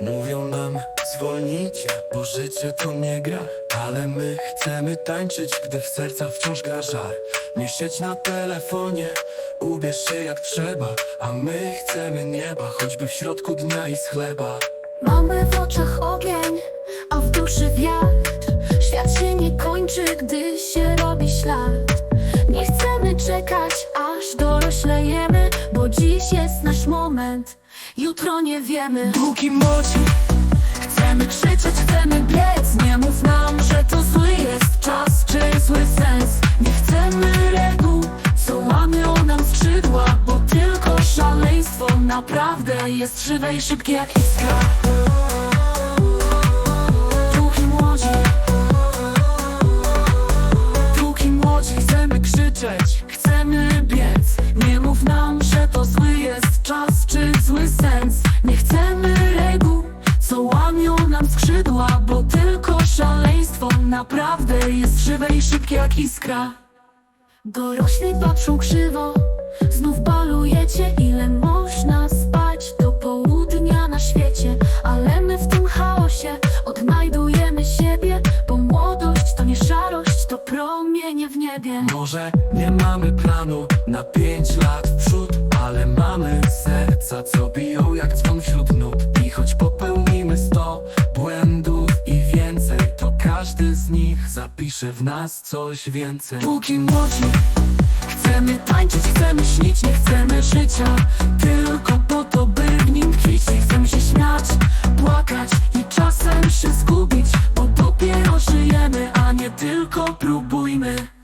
Mówią nam zwolnijcie, bo życie to nie gra. Ale my chcemy tańczyć, gdy w serca wciąż gra żar. Nie siedź na telefonie, ubierz się jak trzeba. A my chcemy nieba, choćby w środku dnia i z chleba. Mamy w oczach ogień, a w duszy wiatr. Świat się nie kończy, gdy się robi ślad. Nie chcemy czekać, aż doroślejemy Bo dziś jest nasz moment, jutro nie wiemy. Póki młodzi, Chcemy krzyczeć, chcemy biec. Nie mów nam, że to zły jest czas Czy zły sens. Nie chcemy reguł, co łamią nam skrzydła Bo tylko szaleństwo naprawdę jest żywe i szybkie jak iskra sens. Nie chcemy reguł Co łamią nam skrzydła Bo tylko szaleństwo naprawdę jest żywe i szybkie jak iskra. Dorośli patrzą krzywo Znów balujecie Ile można spać do południa na świecie. Ale my w tym chaosie Odnajdujemy siebie Bo młodość to nie szarość To promienie w niebie. Może nie mamy planu na pięć lat w przód Ale mamy serca, co biją pisze w nas coś więcej. Póki młodzi Chcemy tańczyć, chcemy śnić, nie chcemy życia Tylko po to, by w nim tkwić Chcemy się śmiać, płakać i czasem się zgubić Bo dopiero żyjemy, a nie tylko próbujmy.